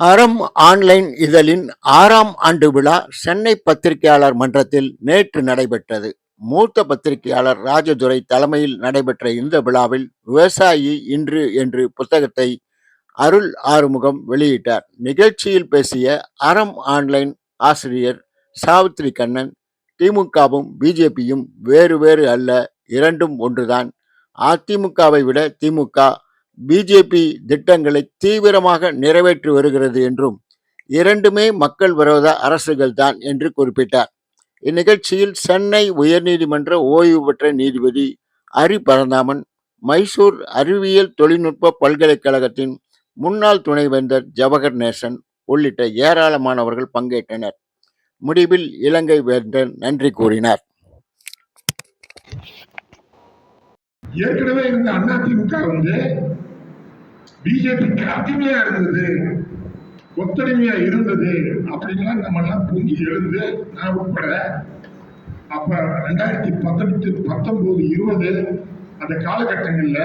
அறம் ஆன்லைன் இதழின் ஆறாம் ஆண்டு விழா சென்னை பத்திரிகையாளர் மன்றத்தில் நேற்று நடைபெற்றது. மூத்த பத்திரிகையாளர் ராஜதுரை தலைமையில் நடைபெற்ற இந்த விழாவில் விவசாயி இன்று என்று புத்தகத்தை அருள் ஆறுமுகம் வெளியிட்டார். நிகழ்ச்சியில் பேசிய அறம் ஆன்லைன் ஆசிரியர் சாவித்ரி கண்ணன் திமுகவும் பிஜேபியும் வேறு வேறு அல்ல இரண்டும் ஒன்றுதான். அதிமுகவை விட திமுக பிஜேபி திட்டங்களை தீவிரமாக நிறைவேற்றி வருகிறது என்றும் இரண்டுமே மக்கள் விரோத அரசுகள் தான் என்று குறிப்பிட்டார். இந்நிகழ்ச்சியில் சென்னை உயர்நீதிமன்ற ஓய்வு பெற்ற நீதிபதி அரி பரந்தாமன் மைசூர் அறிவியல் தொழில்நுட்ப பல்கலைக்கழகத்தின் முன்னாள் துணைவேந்தர் ஜவஹர் நேசன் உள்ளிட்ட ஏராளமானவர்கள் பங்கேற்றனர். முடிவில் இலங்கை வேந்தன் நன்றி கூறினார். ஏற்கனவே இருந்த அதிமுக வந்து பிஜேபிக்கு அடிமையா இருந்தது ஒத்தடிமையா இருந்தது அப்படின்லாம் நம்ம எல்லாம் பொங்கி எழுந்து நான் உட்பட. அப்ப ரெண்டாயிரத்தி பத்தெட்டு பத்தொன்பது இருபது அந்த காலகட்டங்கள்ல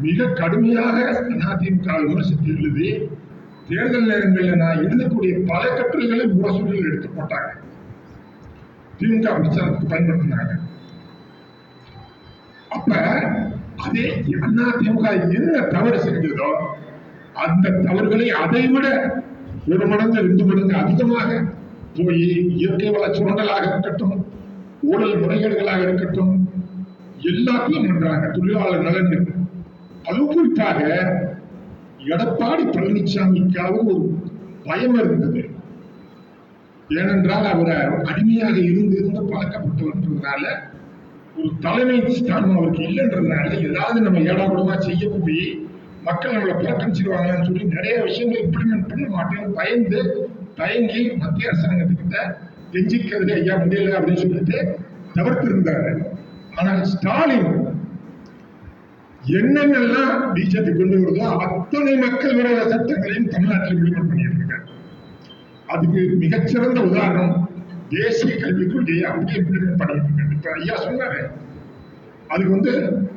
மிக கடுமையாக அதிமுக விமர்சித்து எழுதி தேர்தல் நேரங்களில் நான் எழுதக்கூடிய பல கட்டுரைகளை முரசொலியில் எடுத்து போட்டாங்க. திமுக பிரச்சாரத்துக்கு பயன்படுத்தினாங்க. அப்ப அதே அண்ணா திமுக என்ன தவறு செஞ்சதோ அந்த தவறுகளை அதை விட ஒரு மடங்கு ரெண்டு மடங்கு அதிகமாக போய் இயற்கை வள சுரண்டலாக இருக்கட்டும் ஊழல் முறைகேடுகளாக இருக்கட்டும் எல்லாத்தையும் பண்றாங்க தொழிலாளர் நலன் அது குறிப்பாக எடப்பாடி பழனிசாமிக்காவது ஒரு பயம் இருந்தது. ஏனென்றால் அவர் அடிமையாக இருந்து இருந்து பழக்கப்பட்டவர்ன்றதுனால ஒரு தலைமை ஸ்தானம் அவருக்கு இல்லைன்றதுனால ஏதாவது நம்ம ஏடாகுடமா செய்ய போய் மக்கள் நம்மளை புறக்கணிச்சிருவாங்கன்னு சொல்லி நிறைய விஷயங்களை இம்ப்ளிமெண்ட் பண்ண மாட்டேன்னு பயந்து தயங்கி மத்திய அரசாங்கத்துக்கிட்ட கெஞ்சிக்கிறது ஐயா முடியல அப்படின்னு சொல்லிட்டு தவிர்த்து இருந்தாரு ஆனால் ஸ்டாலின் என்னென்னலாம் பிஜேபி கொண்டு வருதோ அத்தனை மக்கள் விரோத சட்டங்களையும் தமிழ்நாட்டில் இம்ப்ளிமெண்ட் பண்ணியிருக்காங்க அதுக்கு மிகச்சிறந்த உதாரணம் தேசிய கல்விக் கொள்கையை அப்படியே இம்ப்ளிமெண்ட் பண்ணிட்டு இருக்காரு இப்ப ஐயா சொன்னாரு அதுக்கு வந்து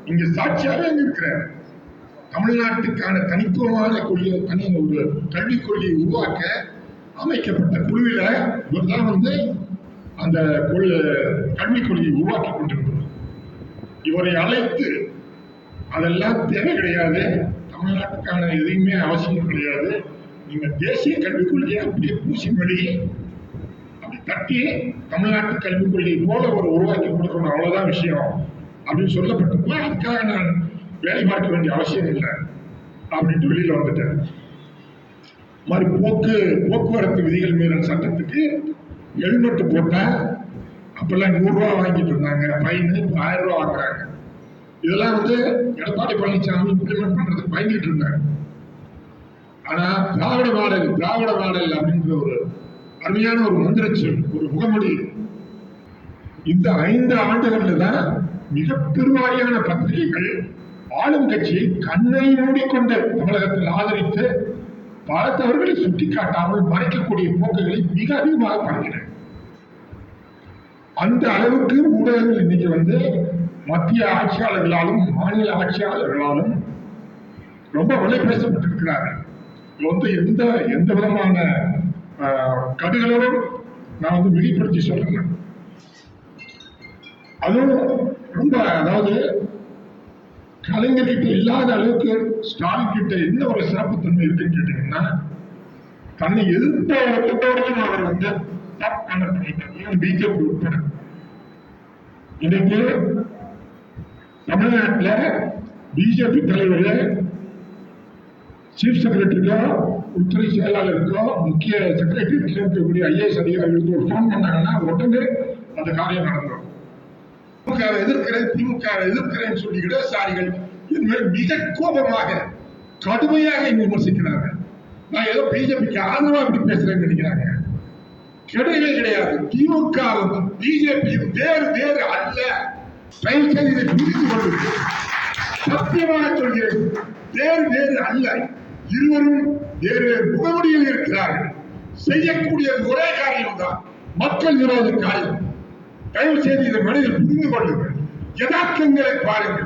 இங்க சாட்சியாவே அங்க இருக்கிறார். தமிழ்நாட்டுக்கான தனித்துவமான கொள்கை தனி ஒரு கல்விக் கொள்கையை உருவாக்க அமைக்கப்பட்ட குழுவில இவர் தான் வந்து அந்த கல்விக் கொள்கையை உருவாக்கி கொண்டிருக்கிறார். இவரை அழைத்து அதெல்லாம் தேவை கிடையாது தமிழ்நாட்டுக்கான எதையுமே அவசியம் கிடையாது நீங்க தேசிய கல்விக் கொள்கையை அப்படியே மொழி அப்படி தட்டி தமிழ்நாட்டு கல்விக் கொள்கை போல ஒரு உருவாக்கி கொடுக்கணும் அவ்வளவுதான் விஷயம். அப்படின்னு சொல்லப்பட்டப்போ அதுக்காக நான் வேலை பார்க்க வேண்டிய அவசியம் இல்லை அப்படின்ட்டு வெளியில வந்துட்டேன். மாதிரி போக்கு போக்குவரத்து விதிகள் மீறல் சட்டத்துக்கு ஹெல்மெட் போட்டால் அப்பெல்லாம் நூறுரூவா வாங்கிட்டு இருந்தாங்க. ஃபைன் இப்போ ஆயிரம் ரூபா வாங்குறாங்க. இதெல்லாம் வந்து எடப்பாடி பழனிசாமி இம்ப்ளிமெண்ட் பண்றதுக்கு பயந்துட்டு இருந்தாங்க ஆனா திராவிட மாடல் திராவிட மாடல் அப்படின்ற ஒரு அருமையான ஒரு மந்திரச்சொல் ஒரு முகமொழி. இந்த ஐந்து ஆண்டுகள்ல தான் மிக பெருவாரியான பத்திரிகைகள் ஆளும் கட்சியை கண்ணை மூடிக்கொண்டு தமிழகத்தில் ஆதரித்து பல தவறுகளை சுட்டிக்காட்டாமல் மறைக்கக்கூடிய போக்குகளை மிக அதிகமாக பார்க்கிறேன் அந்த அளவுக்கு ஊடகங்கள் இன்னைக்கு வந்து மத்திய ஆட்சியாளர்களாலும் மாநில ஆட்சியாளர்களாலும் ரொம்ப விலை பேசப்பட்டிருக்கிறார்கள் வந்து எந்த எந்த விதமான கடுகளவும் நான் வந்து வெளிப்படுத்தி சொல்றேன் அதுவும் ரொம்ப அதாவது கலைஞர்கிட்ட இல்லாத அளவுக்கு ஸ்டாலின் கிட்ட என்ன ஒரு சிறப்புத்தன்மை இருக்குன்னு கேட்டீங்கன்னா தன்னை எதிர்த்த வரைக்கும் அவர் வந்து பிஜேபி உட்பட? இன்னைக்கு தமிழ்நாட்டில் பிஜேபி தலைவர் சீஃப் செக்ரட்டரிக்கோ உள்துறை செயலாளருக்கோ முக்கிய செக்ரட்டரி இருக்கக்கூடிய ஐஏஎஸ் அதிகாரிகளுக்கு ஒரு ஃபோன் பண்ணாங்கன்னா உடனே அந்த காரியம் நடந்துடும் திமுக எதிர்க்கிறேன் திமுக எதிர்க்கிறேன் சொல்லிக்கிட சாரிகள் என்மேல் மிக கோபமாக கடுமையாக விமர்சிக்கிறார்கள். நான் ஏதோ பிஜேபிக்கு ஆதரவா இப்படி பேசுறேன்னு நினைக்கிறாங்க. கிடையவே கிடையாது. திமுக பிஜேபி வேறு வேறு அல்ல. தயவு செய்து இதை புரிந்து கொள்ளுங்கள். சத்தியமாக சொல்கிறேன் வேறு வேறு அல்ல. இருவரும் வேறு வேறு முகமுடியில் இருக்கிறார்கள் செய்யக்கூடிய ஒரே காரியம் தான் மக்கள் விரோத காரியம். தயவு செய்து இதை மனிதன் புரிந்து கொள்ளுங்கள். யதார்த்தங்களை பாருங்கள்.